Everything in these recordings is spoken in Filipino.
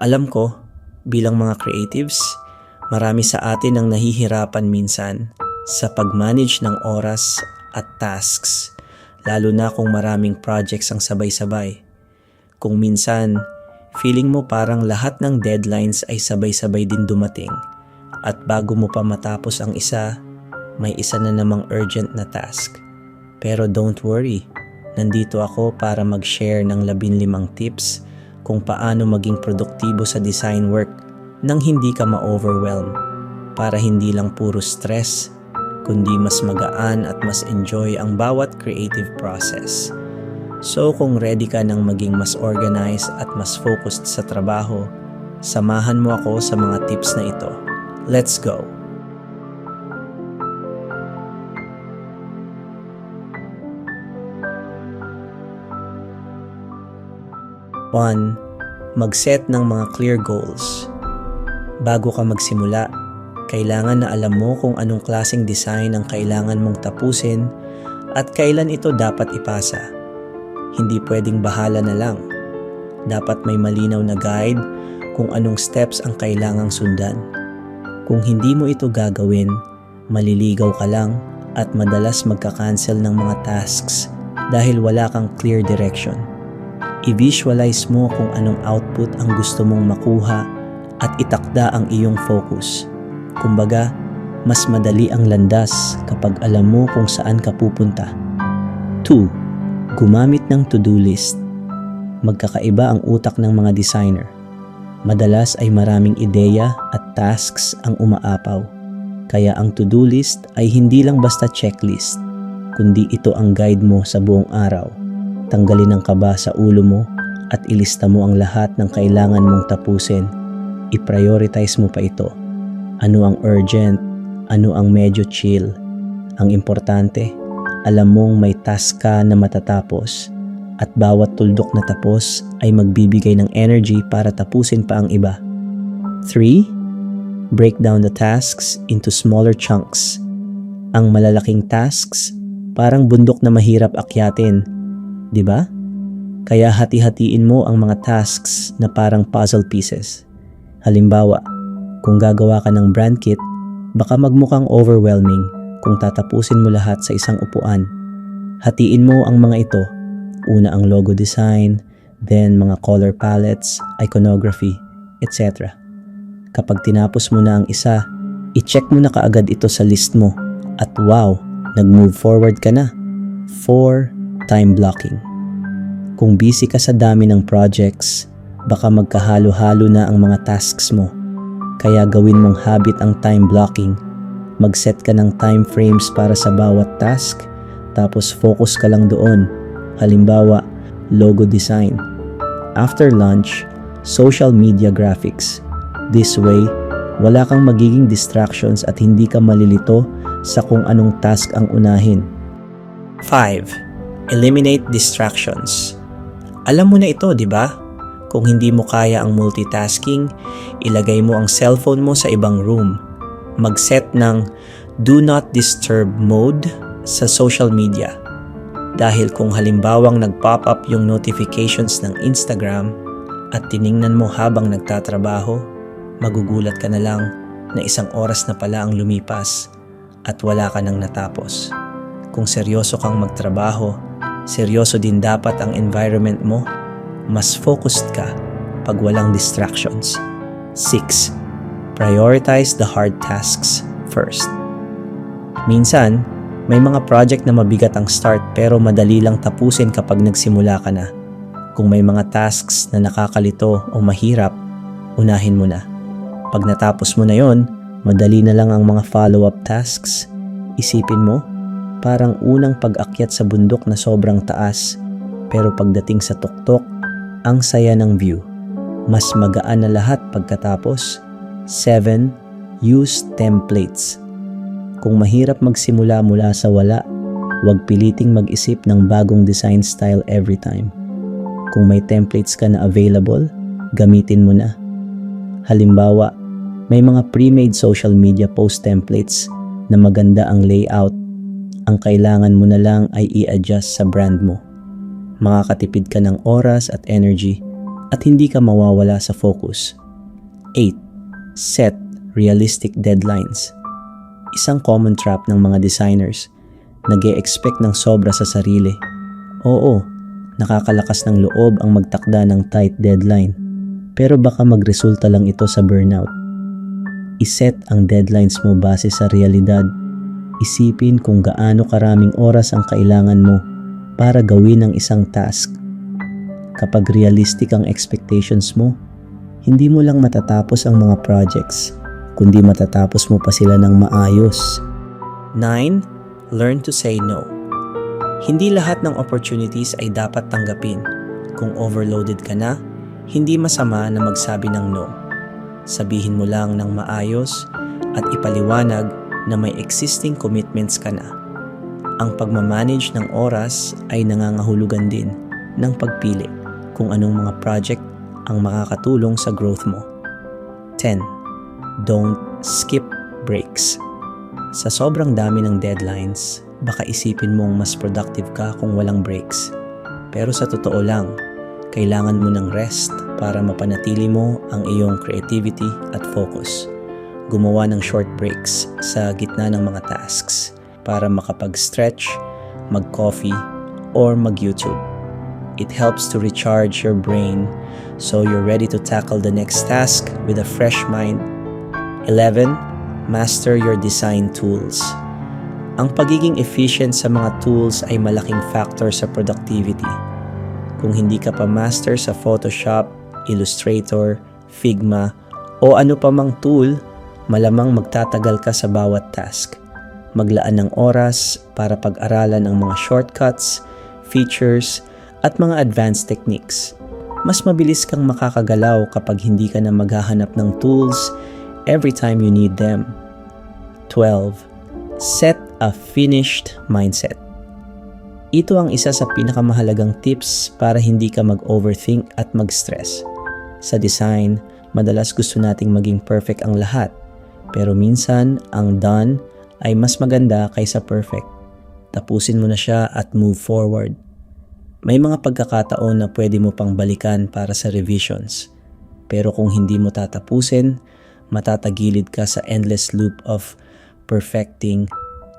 Alam ko, bilang mga creatives, marami sa atin ang nahihirapan minsan sa pag-manage ng oras at tasks, lalo na kung maraming projects ang sabay-sabay. Kung minsan, feeling mo parang lahat ng deadlines ay sabay-sabay din dumating at bago mo pa matapos ang isa, may isa na namang urgent na task. Pero don't worry, nandito ako para mag-share ng 15 tips kung paano maging produktibo sa design work nang hindi ka ma-overwhelm para hindi lang puro stress kundi mas magaan at mas enjoy ang bawat creative process. So kung ready ka nang maging mas organized at mas focused sa trabaho, samahan mo ako sa mga tips na ito. Let's go! One, mag-set ng mga clear goals. Bago ka magsimula, kailangan na alam mo kung anong klaseng design ang kailangan mong tapusin at kailan ito dapat ipasa. Hindi pwedeng bahala na lang. Dapat may malinaw na guide kung anong steps ang kailangang sundan. Kung hindi mo ito gagawin, maliligaw ka lang at madalas magka-cancel ng mga tasks dahil wala kang clear direction. I-visualize mo kung anong output ang gusto mong makuha at itakda ang iyong focus. Kumbaga, mas madali ang landas kapag alam mo kung saan ka pupunta. 2. Gumamit ng to-do list. Magkakaiba ang utak ng mga designer. Madalas ay maraming ideya at tasks ang umaapaw. Kaya ang to-do list ay hindi lang basta checklist, kundi ito ang guide mo sa buong araw Tanggalin ang kaba sa ulo mo at ilista mo ang lahat ng kailangan mong tapusin. I-prioritize mo pa ito. Ano ang urgent? Ano ang medyo chill? Ang importante, alam mong may task ka na matatapos at bawat tuldok na tapos ay magbibigay ng energy para tapusin pa ang iba. 3. Break down the tasks into smaller chunks. Ang malalaking tasks parang bundok na mahirap akyatin 'di ba? Kaya hati-hatiin mo ang mga tasks na parang puzzle pieces. Halimbawa, kung gagawa ka ng brand kit, baka magmukhang overwhelming kung tatapusin mo lahat sa isang upuan. Hatiin mo ang mga ito. Una ang logo design, then mga color palettes, iconography, etc. Kapag tinapos mo na ang isa, i-check mo na kaagad ito sa list mo at wow, nag-move forward ka na. 4 time blocking. Kung busy ka sa dami ng projects, baka magkahalo-halo na ang mga tasks mo. Kaya gawin mong habit ang time blocking. Mag-set ka ng time frames para sa bawat task, tapos focus ka lang doon. Halimbawa, logo design. After lunch, social media graphics. This way, wala kang magiging distractions at hindi ka malilito sa kung anong task ang unahin. 5 eliminate distractions. Alam mo na ito, di ba? Kung hindi mo kaya ang multitasking, ilagay mo ang cellphone mo sa ibang room. Mag-set ng do not disturb mode sa social media. Dahil kung halimbawang nag-pop up yung notifications ng Instagram at tiningnan mo habang nagtatrabaho, magugulat ka na lang na isang oras na pala ang lumipas at wala ka nang natapos. Kung seryoso kang magtrabaho, seryoso din dapat ang environment mo. Mas focused ka pag walang distractions. 6. Prioritize the hard tasks first. Minsan, may mga project na mabigat ang start pero madali lang tapusin kapag nagsimula ka na. Kung may mga tasks na nakakalito o mahirap, unahin mo na. Pag natapos mo na yon, madali na lang ang mga follow-up tasks. Isipin mo, Parang unang pag-akyat sa bundok na sobrang taas, pero pagdating sa tuktok, ang saya ng view. Mas magaan na lahat pagkatapos. 7. Use templates. Kung mahirap magsimula mula sa wala, huwag piliting mag-isip ng bagong design style every time. Kung may templates ka na available, gamitin mo na. Halimbawa, may mga pre-made social media post templates na maganda ang layout ang kailangan mo na lang ay i-adjust sa brand mo. Makakatipid ka ng oras at energy at hindi ka mawawala sa focus. 8. Set realistic deadlines. Isang common trap ng mga designers. nag expect ng sobra sa sarili. Oo, nakakalakas ng loob ang magtakda ng tight deadline. Pero baka magresulta lang ito sa burnout. Iset ang deadlines mo base sa realidad. Isipin kung gaano karaming oras ang kailangan mo para gawin ang isang task. Kapag realistic ang expectations mo, hindi mo lang matatapos ang mga projects, kundi matatapos mo pa sila ng maayos. 9. Learn to say no. Hindi lahat ng opportunities ay dapat tanggapin. Kung overloaded ka na, hindi masama na magsabi ng no. Sabihin mo lang ng maayos at ipaliwanag na may existing commitments ka na. Ang pagmamanage ng oras ay nangangahulugan din ng pagpili kung anong mga project ang makakatulong sa growth mo. 10. Don't skip breaks. Sa sobrang dami ng deadlines, baka isipin mong mas productive ka kung walang breaks. Pero sa totoo lang, kailangan mo ng rest para mapanatili mo ang iyong creativity at focus. Gumawa ng short breaks sa gitna ng mga tasks para makapag-stretch, mag-coffee, or mag-YouTube. It helps to recharge your brain so you're ready to tackle the next task with a fresh mind. 11. Master your design tools. Ang pagiging efficient sa mga tools ay malaking factor sa productivity. Kung hindi ka pa master sa Photoshop, Illustrator, Figma, o ano pa mang tool, malamang magtatagal ka sa bawat task. Maglaan ng oras para pag-aralan ang mga shortcuts, features, at mga advanced techniques. Mas mabilis kang makakagalaw kapag hindi ka na maghahanap ng tools every time you need them. 12. Set a finished mindset. Ito ang isa sa pinakamahalagang tips para hindi ka mag-overthink at mag-stress. Sa design, madalas gusto nating maging perfect ang lahat. Pero minsan, ang done ay mas maganda kaysa perfect. Tapusin mo na siya at move forward. May mga pagkakataon na pwede mo pang balikan para sa revisions. Pero kung hindi mo tatapusin, matatagilid ka sa endless loop of perfecting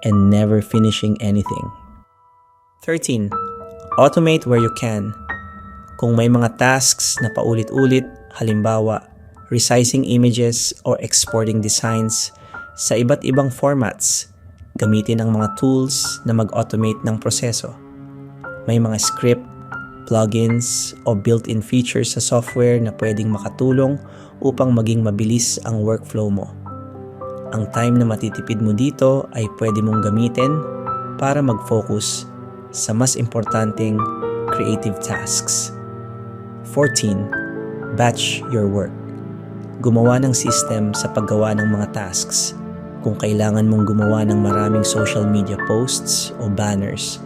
and never finishing anything. 13. Automate where you can. Kung may mga tasks na paulit-ulit, halimbawa, resizing images or exporting designs sa iba't ibang formats, gamitin ang mga tools na mag-automate ng proseso. May mga script, plugins o built-in features sa software na pwedeng makatulong upang maging mabilis ang workflow mo. Ang time na matitipid mo dito ay pwede mong gamitin para mag-focus sa mas importanteng creative tasks. 14. Batch your work. Gumawa ng system sa paggawa ng mga tasks. Kung kailangan mong gumawa ng maraming social media posts o banners,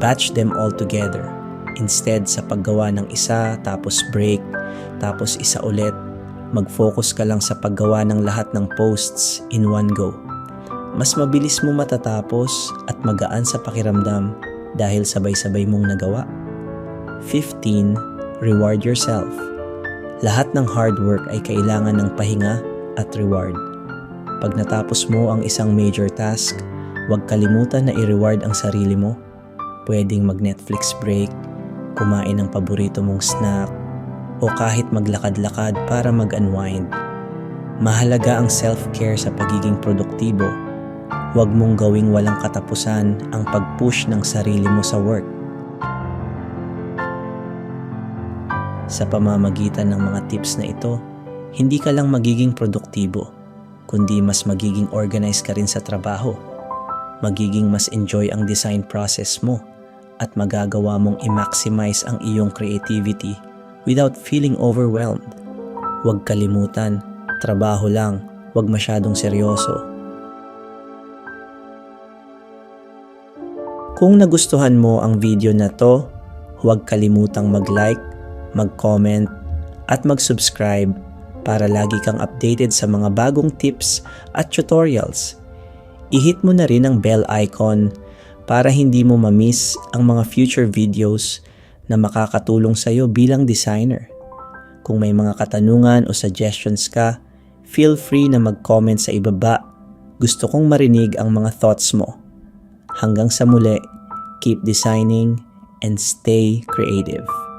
batch them all together. Instead sa paggawa ng isa, tapos break, tapos isa ulit, mag-focus ka lang sa paggawa ng lahat ng posts in one go. Mas mabilis mo matatapos at magaan sa pakiramdam dahil sabay-sabay mong nagawa. 15. Reward yourself. Lahat ng hard work ay kailangan ng pahinga at reward. Pag natapos mo ang isang major task, huwag kalimutan na i-reward ang sarili mo Pwedeng mag-Netflix break, kumain ng paborito mong snack, o kahit maglakad-lakad para mag-unwind. Mahalaga ang self-care sa pagiging produktibo. Huwag mong gawing walang katapusan ang pag-push ng sarili mo sa work. Sa pamamagitan ng mga tips na ito, hindi ka lang magiging produktibo, kundi mas magiging organized ka rin sa trabaho. Magiging mas enjoy ang design process mo at magagawa mong i-maximize ang iyong creativity without feeling overwhelmed. Huwag kalimutan, trabaho lang, huwag masyadong seryoso. Kung nagustuhan mo ang video na to, huwag kalimutang mag-like, mag-comment, at mag-subscribe para lagi kang updated sa mga bagong tips at tutorials. I-hit mo na rin ang bell icon para hindi mo ma-miss ang mga future videos na makakatulong sa iyo bilang designer. Kung may mga katanungan o suggestions ka, feel free na mag-comment sa ibaba. Gusto kong marinig ang mga thoughts mo. Hanggang sa muli, keep designing and stay creative.